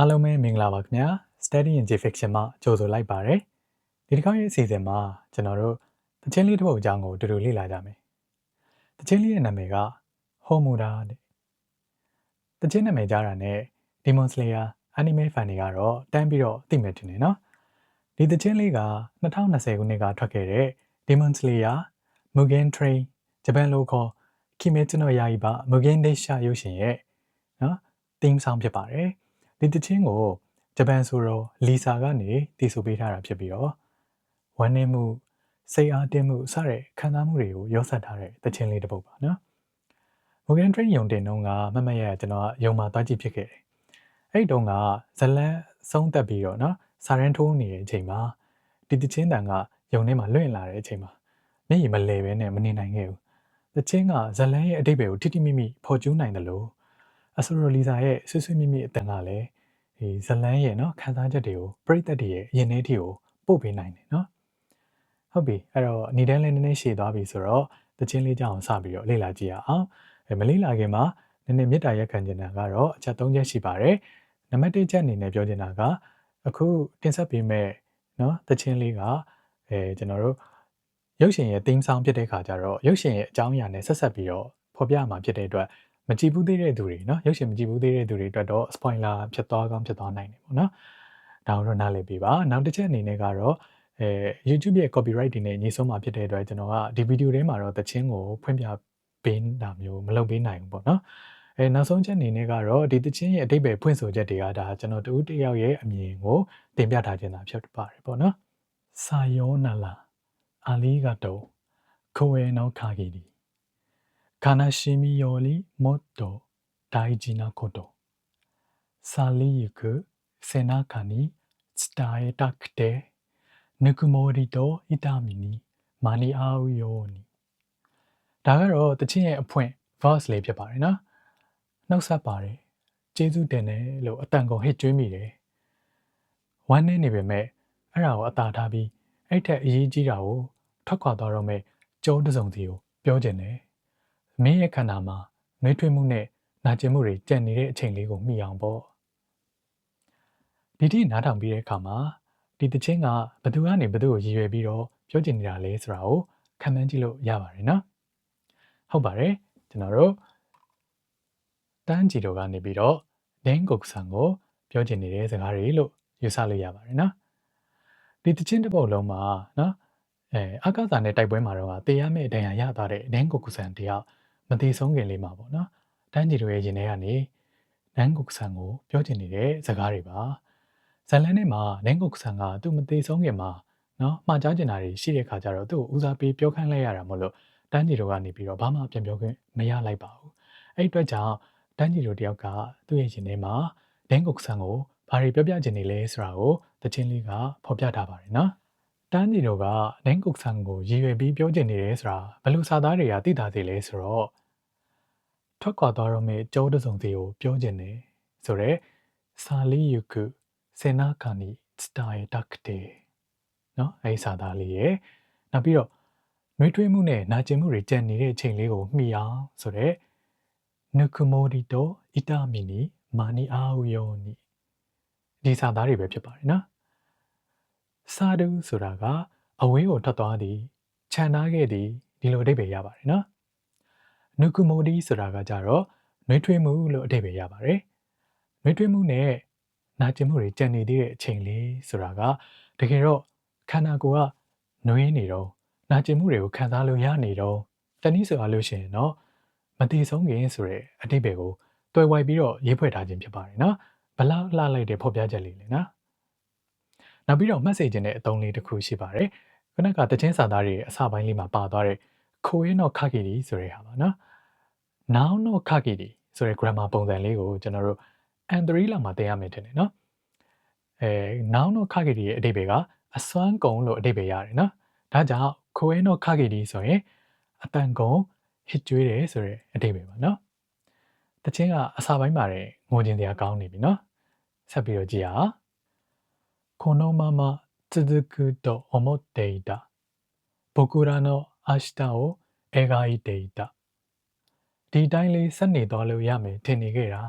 အားလုံးပဲမင်္ဂလာပါခင်ဗျာ Study in J Fiction မှာကြိုဆိုလိုက်ပါတယ်ဒီတစ်ခါရဲ့အစီအစဉ်မှာကျွန်တော်တို့တချင်းလေးတစ်ပုဒ်အကြောင်းကိုတူတူလေ့လာကြမယ်တချင်းလေးရဲ့နာမည်က Homura တဲ့တချင်းနာမည်ကြားတာနဲ့ Demon Slayer anime fan တွေကတော့တန်းပြီးတော့သိမယ်ထင်တယ်နော်ဒီတချင်းလေးက2020ခုနှစ်ကထွက်ခဲ့တဲ့ Demon Slayer Mugen Train ဂျပန်လိုခေါ် Kimetsu no Yaiba Mugen Deisha ရုပ်ရှင်ရဲ့နော် theme song ဖြစ်ပါတယ် ဒီတချင်းကိုဂျပန်ဆိုတော့လီဆာကနေတည်ဆိုပေးထားတာဖြစ်ပြီးတော့ဝမ်းနည်းမှုစိတ်အားတင်းမှုစတဲ့ခံစားမှုတွေကိုရောစပ်ထားတဲ့တချင်းလေးတစ်ပုဒ်ပါနော်။ Morgan Train ယုံတင်တုန်းကမမရကျွန်တော်ယုံမှာသွားကြည့်ဖြစ်ခဲ့တယ်။အဲ့တုန်းကဇလန်းဆုံးသက်ပြီးတော့နော်စာရန်ထိုးနေတဲ့အချိန်မှာဒီတချင်းတန်ကယုံထဲမှာလွင့်လာတဲ့အချိန်မှာမျက်ရည်မလဲပဲနဲ့မနေနိုင်ခဲ့ဘူး။တချင်းကဇလန်းရဲ့အတိတ်တွေကိုထိထိမိမိဖော်ကျူးနိုင်တယ်လို့ အဆိုရိုလီဇာရဲ့ဆွဆွမိမိအတန်ကလည်းဒီဇလန်းရဲ့နော်ခံစားချက်တွေကိုပြိသက်တွေရဲ့ရင်ထဲထိကိုပို့ပေးနိုင်တယ်နော်ဟုတ်ပြီအဲ့တော့ညီတန်းလည်းနည်းနည်းရှည်သွားပြီဆိုတော့တချင်းလေးကြောင်းစပြီးတော့လေ့လာကြည့်ရအောင်အဲမလေ့လာခင်မှာနည်းနည်းမေတ္တာရက်ခံချင်တာကတော့အချက်၃ချက်ရှိပါတယ်နံပါတ်၁ချက်အနေနဲ့ပြောချင်တာကအခုတင်ဆက်ပေးမဲ့နော်တချင်းလေးကအဲကျွန်တော်တို့ရုပ်ရှင်ရဲ့ theme song ဖြစ်တဲ့ခါကျတော့ရုပ်ရှင်ရဲ့အကြောင်းအရာနဲ့ဆက်ဆက်ပြီးတော့ဖော်ပြမှာဖြစ်တဲ့အတွက် မကြည့်ဘူးသေးတဲ့သူတွေနော်ရုပ်ရှင်မကြည့်ဘူးသေးတဲ့သူတွေအတွက်တော့ spoiler ဖြစ်သွားကောင်းဖြစ်သွားနိုင်တယ်ပေါ့နော်ဒါတို့နားလည်ပေးပါနောက်တစ်ချက်အနေနဲ့ကတော့အဲ YouTube ရဲ့ copyright တွေနဲ့ညှိဆုံးမှာဖြစ်တဲ့အတွက်ကျွန်တော်ကဒီဗီဒီယိုထဲမှာတော့တခြင်းကိုဖွင့်ပြပေးတာမျိုးမလုပ်ပေးနိုင်ဘူးပေါ့နော်အဲနောက်ဆုံးချက်အနေနဲ့ကတော့ဒီတခြင်းရဲ့အတိတ်ပဲဖွင့်ဆိုချက်တွေကဒါကျွန်တော်တူတယောက်ရဲ့အမြင်ကိုတင်ပြထားခြင်းသာဖြစ်ပါတယ်ပေါ့နော်စာယောနလာအာလီဂတိုကိုဝေနောခါဂီဒီ 悲しみよりもっと大事なこと去りゆく背中に伝えたくてぬくもりと痛みに間に合うようにဒါကတော့တချင်းရဲ့အဖွင့် verse လေးဖြစ်ပါတယ်နော်နှုတ်ဆက်ပါတယ်ကျေးဇူးတင်တယ်လို့အတန်ကုန်ဟစ်ကြွေးမိတယ်ဝမ်းနေနေပေမဲ့အဲ့ဒါကိုအသာထားပြီးအဲ့ထက်အရေးကြီးတာကိုထွက်ခွာသွားတော့မဲ့ကျုံးတစုံစီကိုပြောကျင်တယ် မင်းရဲ့ခန္ဓာမှာနှွေးထွေးမှုနဲ့နာကျင်မှုတွေကြံ့နေတဲ့အချိန်လေးကိုမိအောင်ပေါ့ဒီတိနားထောင်ပြီးတဲ့အခါမှာဒီတခြင်းကဘသူကနေဘသူကိုရည်ရွယ်ပြီးတော့ပြောချင်နေတာလဲဆိုတာကိုခံမှန်းကြည့်လို့ရပါတယ်နော်ဟုတ်ပါတယ်ကျွန်တော်တို့တန်းကြည်တို့ကနေပြီးတော့ဒင်းကုတ်ဆန်ကိုပြောချင်နေတဲ့စကားတွေလို့ယူဆလို့ရပါတယ်နော်ဒီတခြင်းတစ်ပုတ်လုံးမှာနော်အဲအာကာသနဲ့တိုက်ပွဲမှာတော့တေးရမယ့်အတိုင်းရသွားတဲ့ဒင်းကုတ်ဆန်တယောက် မသေးဆုံးခင်လေးမှာပေါ့နော်တန်းကြီးတို့ရဲ့ရင်ထဲကနေနန်းကုတ်ဆန်ကိုပြောချင်နေတဲ့စကားတွေပါဇလန်ထဲမှာနန်းကုတ်ဆန်ကသူ့မသေးဆုံးခင်မှာနော်မှားကြားကျင်တာတွေရှိတဲ့ခါကျတော့သူ့ကိုဦးစားပေးပြောခိုင်းလိုက်ရတာမို့လို့တန်းကြီးတို့ကနေပြီးတော့ဘာမှပြန်ပြောခွင့်မရလိုက်ပါဘူးအဲ့အတွက်ကြောင့်တန်းကြီးတို့တယောက်ကသူ့ရဲ့ရင်ထဲမှာနန်းကုတ်ဆန်ကိုဘာတွေပြောပြချင်နေလဲဆိုတာကိုတချင်းလေးကဖော်ပြထားပါတယ်နော် တန်းကြီးတို့ကနန်းကုတ်ဆန်ကိုရည်ရွယ်ပြီးပြောချင်နေတယ်ဆိုတာဘယ်လိုစာသားတွေကသိတာသေးလဲဆိုတော့ထွက်ခွာသွားတော့မယ့်ကြောတစုံစီကိုပြောခြင်းတယ်ဆိုတော့စာလီယုကုစေနာကာနီစတိုင်တက်တေနော်အဲဒီစာသားလေးရဲ့နောက်ပြီးတော့နှွေးထွေးမှုနဲ့နာကျင်မှုတွေကြံနေတဲ့အချိန်လေးကိုမှီအောင်ဆိုတော့နုကမိုဒီတိုအီတာမီနီမာနီအာဝီယိုနီဒီစာသားတွေပဲဖြစ်ပါတယ်နော် စာဒူဆိုတာကအဝေးကိုထွက်သွားသည်ခြံထားခဲ့သည်ဒီလိုအဓိပ္ပာယ်ရပါတယ်နော်နုကုမိုဒီဆိုတာကကြတော့နှွေးထွေးမှုလို့အဓိပ္ပာယ်ရပါတယ်။နှွေးထွေးမှုနဲ့နာကျင်မှုတွေကြံနေသေးတဲ့အချိန်လေးဆိုတာကတကယ်တော့ခန္ဓာကိုယ်ကနှွေးနေတော့နာကျင်မှုတွေကိုခံစားလို့ရနေတော့တနည်းဆိုအားလို့ရှိရင်တော့မတည်ဆုံးခင်ဆိုတဲ့အဓိပ္ပာယ်ကိုတွယ်ဝိုက်ပြီးတော့ရေးဖွဲ့ထားခြင်းဖြစ်ပါတယ်နော်။ဘလောက်လှလိုက်တဲ့ဖော်ပြချက်လေးလေနော်။ နောက်ပြီးတော့မှတ်စေခြင်းတဲ့အသုံးလေးတစ်ခုရှိပါတယ်ခုနကတခြင်းစာသားတွေအစပိုင်းလေးမှာပါသွားတဲ့ခိုရင်တော့ခကီဒီဆိုတဲ့ဟာပါနော် noun တော့ခကီဒီဆိုတဲ့ grammar ပုံစံလေးကိုကျွန်တော်တို့ and 3လောက်မှာသင်ရမယ်ထင်တယ်နော်အဲ noun တော့ခကီဒီရဲ့အဓိပ္ပာယ်ကအစွမ်းကုန်လို့အဓိပ္ပာယ်ရတယ်နော်ဒါကြောင့်ခိုရင်တော့ခကီဒီဆိုရင်အတန်ကုန်ဟစ်ကျွေးတယ်ဆိုတဲ့အဓိပ္ပာယ်ပါနော်တခြင်းကအစာပိုင်းမှာတဲ့ငိုခြင်းတရားကောင်းနေပြီနော်ဆက်ပြီးတော့ကြည့်ရအောင် このまま続くと思っていた僕らの明日を描いていたဒီတိုင်းလေးဆက်နေသွားလို့ရမယ်ထင်နေခဲ့တာ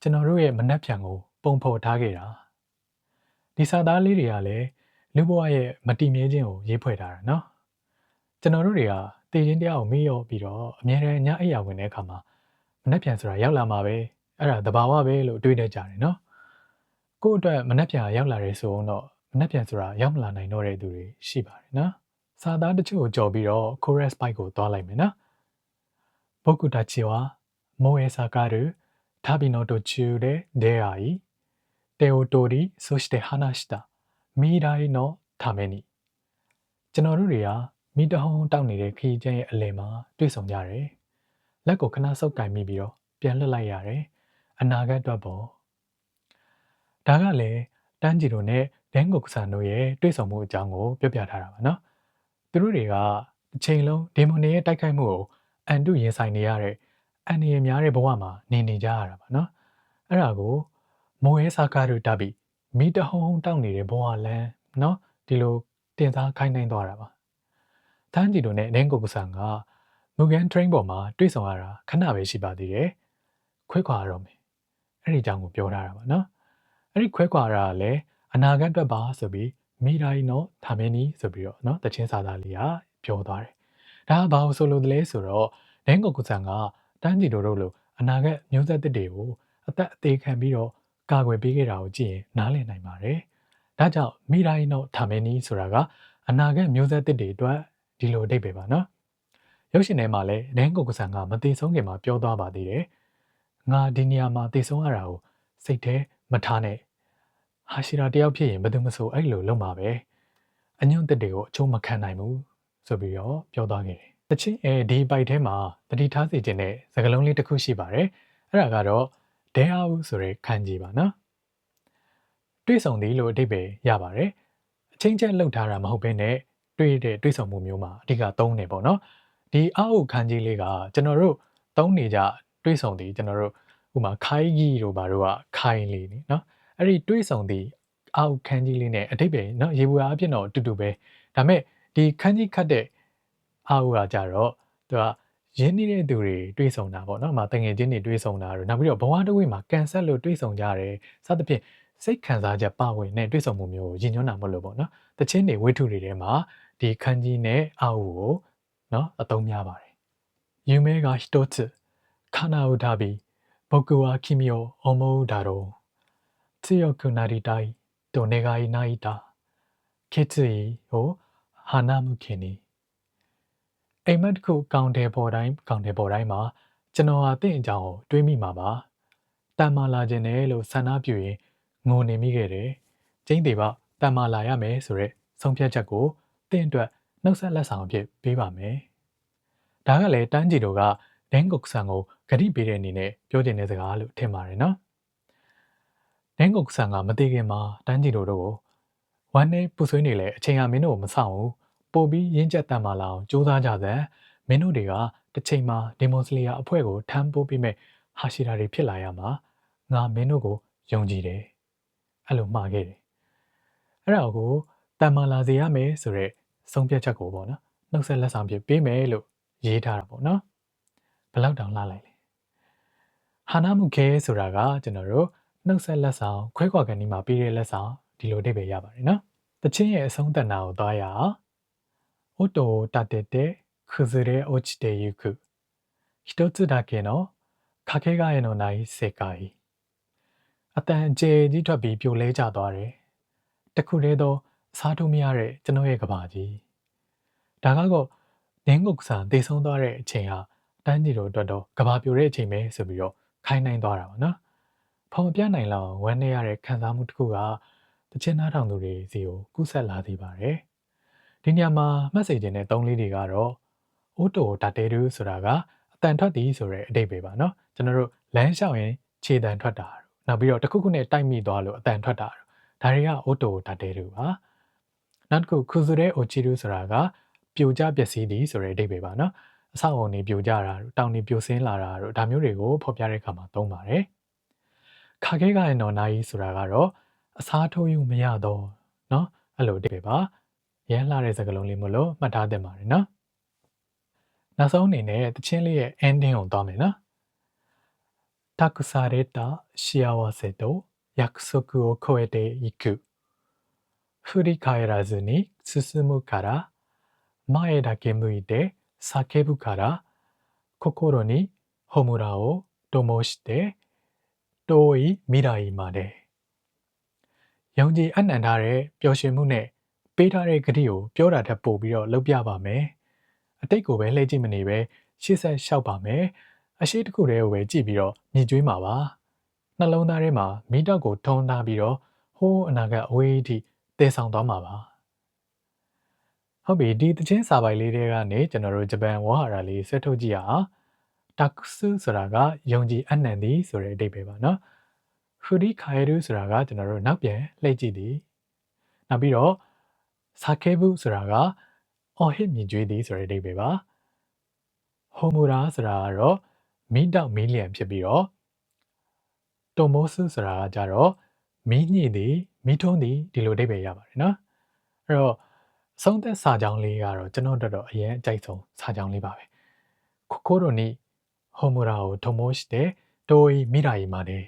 ကျွန်တော်တို့ရဲ့မနှက်ဖြံကို ပုံဖော်ထားခဲ့တာဒီစာသားလေးတွေကလည်းလူဘဝရဲ့မတည်မြဲခြင်းကိုရေးဖွဲ့ထားတာနော်ကျွန်တော်တို့တွေကတည်ခြင်းတရားကိုမေ့ရောပြီးတော့အမြဲတမ်းညအိယာဝင်တဲ့အခါမှာမနှက်ပြန်ဆိုတာရောက်လာမှာပဲအဲ့ဒါသဘာဝပဲလို့တွေးတတ်ကြတယ်နော် ကို့အတွက်မနှက်ပြန်ရောက်လာတယ်ဆိုတော့မနှက်ပြန်ဆိုတာရောက်မလာနိုင်တော့တဲ့သူတွေရှိပါတယ်နော်စာသားတချို့ကိုကြော်ပြီးတော့ chorus bite ကိုသွားလိုက်မယ်နော်僕たちは燃え盛る旅の途中で出会い、手を取り、そして話した未来のために。ကျွန်တော်တို့တွေကမိတဟုံးတောက်နေတဲ့ခရီးကျန်းရဲ့အလယ်မှာတွေ့ဆုံကြတယ်။လက်ကိုခဏဆုပ်ကင်မိပြီးတော့ပြန်လှည့်လိုက်ရတယ်။အနာဂတ်အတွက်ပေါ့။ ဒါကလည်းတန်းကြီးတို့နဲ့ဒန်းကုတ်ဆန်တို့ရဲ့တွေ့ဆုံမှုအကြောင်းကိုပြောပြထားတာပါနော်။သူတို့တွေကတစ်ချိန်လုံးဒေမွန်တွေရဲ့တိုက်ခိုက်မှုကိုအန်တုရင်ဆိုင်နေရတဲ့အန်ရများတဲ့ဘဝမှာနေနေကြရတာပါနော်အဲ့ဒါကိုမိုးရဲစာကားတို့တပ်ပြီးမိတဟုံဟုံတောက်နေတဲ့ဘဝလန်းနော်ဒီလိုတင်စားခိုင်းနိုင်သွားတာပါတန်းကြီးတို့နဲ့နင်းကိုကဆန်ကမူဂန် train ပေါ်မှာတွေ့ဆုံရတာခဏပဲရှိပါသေးတယ်ခွဲခွာရတော့မယ်အဲ့ဒီအကြောင်းကိုပြောထားတာပါနော် အဲ့ဒီခွဲခွာရတာလည်းအနာဂတ်အတွက်ပါဆိုပြီးမိတိုင်းနော်ဒါမင်းနီဆိုပြီးတော့နော်တချင်းစာသားလေးကပြောသွားတယ်ဒါကဘာလို့ဆိုလို့တလဲဆိုတော့နင်းကိုကဆန်ကတန်းကြီးတို့တို့လိုအနာဂတ်မျိုးဆက်သစ်တွေကိုအသက်အသေးခံပြီးတော့ကာကွယ်ပေးခဲ့တာကိုကြည့်ရင်နားလည်နိုင်ပါတယ်။ဒါကြောင့်မိတိုင်းတော့ထာမင်းနီးဆိုတာကအနာဂတ်မျိုးဆက်သစ်တွေအတွက်ဒီလိုအဓိပ္ပာယ်ပါနော်။ရုပ်ရှင်ထဲမှာလည်းနန်းကိုကဆန်ကမသေးဆုံးခင်မှာပြောသွားပါသေးတယ်။ငါဒီနေရာမှာသေဆုံးရတာကိုစိတ်ထဲမထားနဲ့။ ဟာရှိရာတယောက်ဖြစ်ရင်ဘယ်သူမှဆိုအဲ့လိုလုပ်မှာပဲ။အညွန့်တက်တွေကိုအချိုးမခံနိုင်ဘူးဆိုပြီးတော့ပြောသွားခဲ့တယ်တချင်းအဲဒီပိုက်ထဲမှာတတိထားစီခြင်းတဲ့စကားလုံးလေးတစ်ခုရှိပါတယ်အဲ့ဒါကတော့ဒဲဟာဦးဆိုတဲ့ခန်းကြီးပါနော်တွေးဆုံသည်လို့အဓိပ္ပာယ်ရပါတယ်အချင်းချင်းလှုပ်ထားတာမဟုတ်ဘဲနဲ့တွေးတဲ့တွေးဆုံမှုမျိုးမှာအဓိကသုံးနေပေါ့နော်ဒီအောက်ခန်းကြီးလေးကကျွန်တော်တို့သုံးနေကြတွေးဆုံသည်ကျွန်တော်တို့ဥမာခိုင်းကြီးတို့ဘာတို့ကခိုင်းလေးနော် အဲ့ဒီတွေးဆုံသည်အောက်ခန်းကြီးလေးနဲ့အဓိပ္ပာယ်နော်ရေဘူးအားဖြင့်တော့အတူတူပဲဒါမဲ့ဒီခန်းကြီးခတ်တဲ့အားဦးကကြတော့သူကရင်းနှီးတဲ့သူတွေတွေးဆုံတာပေါ့နော်။မတငယ်ချင်းတွေတွေးဆုံတာတို့နောက်ပြီးတော့ဘဝတစ်ဝိမှာကန်ဆက်လို့တွေးဆုံကြတယ်စသဖြင့်စိတ်ခံစားချက်ပါဝင်တဲ့တွေးဆုံမှုမျိုးကိုရည်ညွှန်းတာမဟုတ်လို့ပေါ့နော်။တချင်းတွေဝိထုတွေထဲမှာဒီခန်းကြီးနဲ့အာဟုကိုနော်အသုံးများပါတယ်။ယူမဲက一つカナウダビ僕は君を思うだろう 強くなりたいと願い泣いた決意を花向けにအိမ်မက်တစ်ခုကောင်တယ်ပေါ်တိုင်းကောင်တယ်ပေါ်တိုင်းမှာကျွန်တော်ဟာတင့်အကြောင်းကိုတွေးမိမှာပါတန်မာလာခြင်းနဲ့လို့ဆန္ဒပြုရင်ငိုနေမိခဲ့တယ်ကျင်းသေးပါတန်မာလာရမယ်ဆိုရက်ဆုံးဖြတ်ချက်ကိုတင့်အတွက်နှုတ်ဆက်လက်ဆောင်အဖြစ်ပေးပါမယ်ဒါကလည်းတန်းကြီးတို့ကဒင်းကုတ်ဆန်ကိုဂတိပေးတဲ့အနေနဲ့ပြောချင်တဲ့စကားလို့ထင်ပါတယ်နော် ဒင်းကုတ်ဆန်ကမသိခင်မှာတန်းကြီးတို့တို့ကိုဝမ်းနဲ့ပူဆွေးနေလေအချိန်ဟာမင်းတို့ကိုမဆောင်ဘူးပို့ပြီးရင်းချက်တန်မာလာအောင်စူးစမ်းကြစမ်းမင်းတို့တွေကတစ်ချိန်မှာဒီမိုစလီယာအဖွဲ့ကိုထမ်းပိုးပြီးမဲ့ဟာရှိတာတွေဖြစ်လာရမှာငါမင်းတို့ကိုယုံကြည်တယ်အဲ့လိုမှားခဲ့တယ်အဲ့ဒါကိုတန်မာလာစေရမယ်ဆိုတော့ဆုံးဖြတ်ချက်ကိုပေါ့နော်နှုတ်ဆက်လက်ဆောင်ပြပေးမယ်လို့ရေးထားတာပေါ့နော်ဘယ်လောက်တောင်လှလိုက်လဲဟာနာမုခဲဆိုတာကကျွန်တော်တို့ နှုတ်ဆက်လက်ဆောင်ခွဲခွာကန်ဒီမှာပေးတဲ့လက်ဆောင်ဒီလိုအဓိပ္ပာယ်ရပါတယ်နော်တချင်းရဲ့အဆုံးသတ်နာကိုသွားရအောင်音を立てて崩れ落ちてゆく一つだけのかけがえのない世界အတန်အကျယ်ကြီးထွက်ပြီးပြိုလဲကျသွားတယ်တခုတည်းသောစားထုတ်မရတဲ့ကျွန်တော်ရဲ့ကဘာကြီးဒါကတော့နင်းငုတ်ဆန်တေဆုံးသွားတဲ့အချိန်ဟာတန်းကြီးတို့အတွက်တော့ကဘာပြိုတဲ့အချိန်ပဲဆိုပြီးတော့ခိုင်းနိုင်သွားတာပါနော် ဖော်မပြနိုင်လောက်ဝမ်းနည်းရတဲ့ခံစားမှုတစ်ခုကတချင်နားထောင်သူတွေစီကိုကူးစက်လာသေးပါတယ်။ဒီနေရာမှာမှတ်စေခြင်းတဲ့သုံးလေးတွေကတော့အိုတိုဒါတေရူဆိုတာကအတန်ထွက်သည်ဆိုတဲ့အဓိပ္ပာယ်ပါနော်။ကျွန်တော်တို့လမ်းလျှောက်ရင်ခြေတန်ထွက်တာတို့နောက်ပြီးတော့တစ်ခုခုနဲ့တိုက်မိသွားလို့အတန်ထွက်တာတို့ဒါတွေကအိုတိုဒါတေရူပါ။နောက်တစ်ခုခုဆူတဲ့အိုချီရူဆိုတာကပြိုကျပျက်စီးသည်ဆိုတဲ့အဓိပ္ပာယ်ပါနော်။အဆောက်အုံတွေပြိုကျတာတို့တောင်တွေပြိုဆင်းလာတာတို့ဒါမျိုးတွေကိုဖော်ပြတဲ့အခါမှာသုံးပါတယ်။ ခါခဲကရင်တော်နိုင်ဆိုတာကတော့အစားထိုးယူမရတော့เนาะအဲ့လိုအဓိပ္ပာယ်ပါရမ်းလှတဲ့စကားလုံးလေးမလို့မှတ်ထားသင့်ပါတယ်နော်နောက်ဆုံးအနေနဲ့တချင်းလေးရဲ့ ending ကိုသွားမယ်နော်たくされた幸せと 約束を超えていく振り返らずに進むから前だけ向いて叫ぶから心に炎を灯して တိုးဤမိတာဤမာတယ်။ယုံကြည်အနန္တတဲ့ပျော်ရွှင်မှုနဲ့ပေးထားတဲ့ဂတိကိုပြောတာထက်ပိုပြီးတော့လုပ်ပြပါမယ်။အတိတ်ကိုပဲလှည့်ကြည့်မနေပဲရှေ့ဆက်လျှောက်ပါမယ်။အရှိတခုတည်းကိုပဲကြည့်ပြီးတော့မြည်ကျွေးမှာပါ။နှလုံးသားထဲမှာမိတော့ကိုထုံထားပြီးတော့ဟိုးအနာကအဝေးထိတည်ဆောင်သွားမှာပါ။ဟုတ်ပြီဒီတခြင်းစာပိုင်လေးတွေကနေကျွန်တော်တို့ဂျပန်ဝါဟာရလေးဆွဲထုတ်ကြည့်ရအောင်။ တက်ဆုဆိုတာကယုံကြည်အနံ့သည်ဆိုတဲ့အဓိပ္ပာယ်ပါနော်ဖူဒီခါယရူဆိုတာကကျွန်တော်တို့နောက်ပြန်လှည့်ကြည့်သည်နောက်ပြီးတော့ဆာကေဘူးဆိုတာကအော်ဟစ်မြင်ကြွေးသည်ဆိုတဲ့အဓိပ္ပာယ်ပါဟိုမူရာဆိုတာကတော့မီးတောက်မီးလျံဖြစ်ပြီးတော့တိုမိုဆုဆိုတာကကြတော့မီးညှိသည်မီးထုံးသည်ဒီလိုအဓိပ္ပာယ်ရပါတယ်နော်အဲ့တော့ဆုံးသက်စာကြောင်းလေးကတော့ကျွန်တော်တို့တော့အရင်အကြိုက်ဆုံးစာကြောင်းလေးပါပဲကိုကိုရိုနီ ဟိုမူရာကိုတိုမိုရှိတဲ့တိုးမိရာရီမာတယ်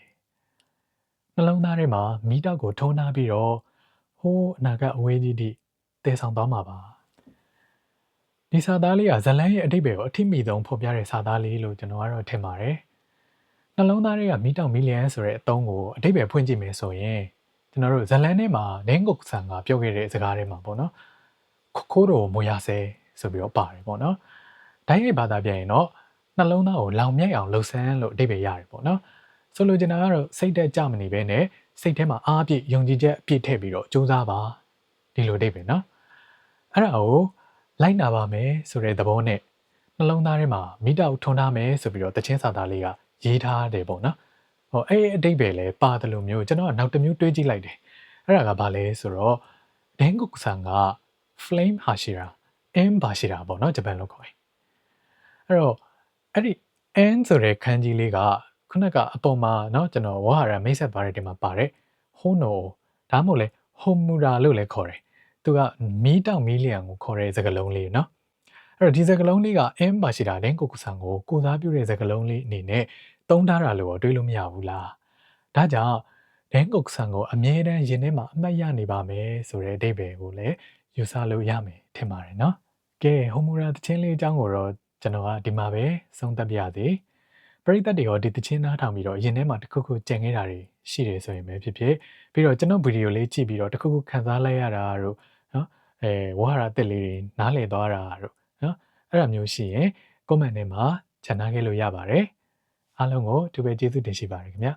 နှလုံးသားထဲမှာမီးတောက်ကိုထုံးထားပြီးတော့ဟိုးအနာကအဝေးကြီးထိတည်ဆောင်သွားမှာပါဒီစာသားလေးကဇလန်းရဲ့အတိတ်ပဲကိုအထိမိဆုံးဖော်ပြတဲ့စာသားလေးလို့ကျွန်တော်ကတော့ထင်ပါတယ်နှလုံးသားတွေကမီတောင်မီလီယံဆိုတဲ့အသုံးကိုအတိတ်ပဲဖွင့်ကြည့်မယ်ဆိုရင်ကျွန်တော်တို့ဇလန်းထဲမှာဒင်းဂုတ်ဆန်ကပြောခဲ့တဲ့စကားထဲမှာပေါ့နော်ခိုးတော်မွေရဆဲဆိုပြီးတော့ပါတယ်ပေါ့နော်ဒိုင်းရဲ့ဘာသာပြန်ရင်တော့ နှလုံးသားကိုလောင်မြိုက်အောင်လှုပ်ဆန်းလို့အတိတ်ပဲရတယ်ပေါ့နော်ဆိုလိုချင်တာကတော့စိတ်တက်ကြမနေပဲနဲ့စိတ်ထဲမှာအားပြည့်ယုံကြည်ချက်အပြည့်ထည့်ပြီးတော့ကြိုးစားပါဒီလိုအတိတ်ပဲနော်အဲ့ဒါကိုလိုက်နာပါမယ်ဆိုတဲ့သဘောနဲ့နှလုံးသားထဲမှာမိတောက်ထွန်းထားမယ်ဆိုပြီးတော့တချင်းစာသားလေးကရေးထားတယ်ပေါ့နော်ဟောအဲ့အတိတ်ပဲလဲပါတယ်လို့မျိုးကျွန်တော်ကနောက်တစ်မျိုးတွေးကြည့်လိုက်တယ်အဲ့ဒါကဘာလဲဆိုတော့ဒန်ဂုတ်ဆန်က flame hashira m bashira ပေါ့နော်ဂျပန်လိုခေါ်တယ်အဲ့တော့ အဲ့ဒီ n ဆိုတဲ့ခန်းကြီးလေးကခုနကအပေါ်မှာเนาะကျွန်တော်ဝါဟာရမိတ်ဆက်သွားတဲ့တင်မှာပါတယ်ဟိုနိုဒါမှမဟုတ်လဲဟိုမူရာလို့လည်းခေါ်တယ်သူကမီးတောက်မီးလျံကိုခေါ်တဲ့စကားလုံးလေးเนาะအဲ့တော့ဒီစကားလုံးလေးက M ပါရှိတာလင်းကိုကုဆန်ကိုကိုစားပြုတဲ့စကားလုံးလေးအနေနဲ့သုံးထားတာလို့တွေးလို့မရဘူးလားဒါကြောင့်လင်းကိုကုဆန်ကိုအမြဲတမ်းရင်ထဲမှာအမှတ်ရနေပါမယ်ဆိုတဲ့အဓိပ္ပာယ်ကိုလည်းယူဆလို့ရမယ်ထင်ပါတယ်เนาะကဲဟိုမူရာတချင်းလေးအကြောင်းကိုတော့ ကျွန်တော်ကဒီမှာပဲဆုံးသက်ပြရသေးပရိသတ်တွေရောဒီတချင်းနားထောင်ပြီးတော့ရင်ထဲမှာတခုခုကြံခဲ့တာတွေရှိတယ်ဆိုရင်ပဲဖြစ်ဖြစ်ပြီးတော့ကျွန်တော်ဗီဒီယိုလေးကြည့်ပြီးတော့တခုခုခန်းစားလိုက်ရတာတို့နော်အဲဝါဟာရတက်လေးတွေနားလည်သွားတာတို့နော်အဲ့ဒါမျိုးရှိရင် comment ထဲမှာခြံထားခဲ့လို့ရပါတယ်အားလုံးကိုဒီပဲကျေးဇူးတင်ရှိပါတယ်ခင်ဗျာ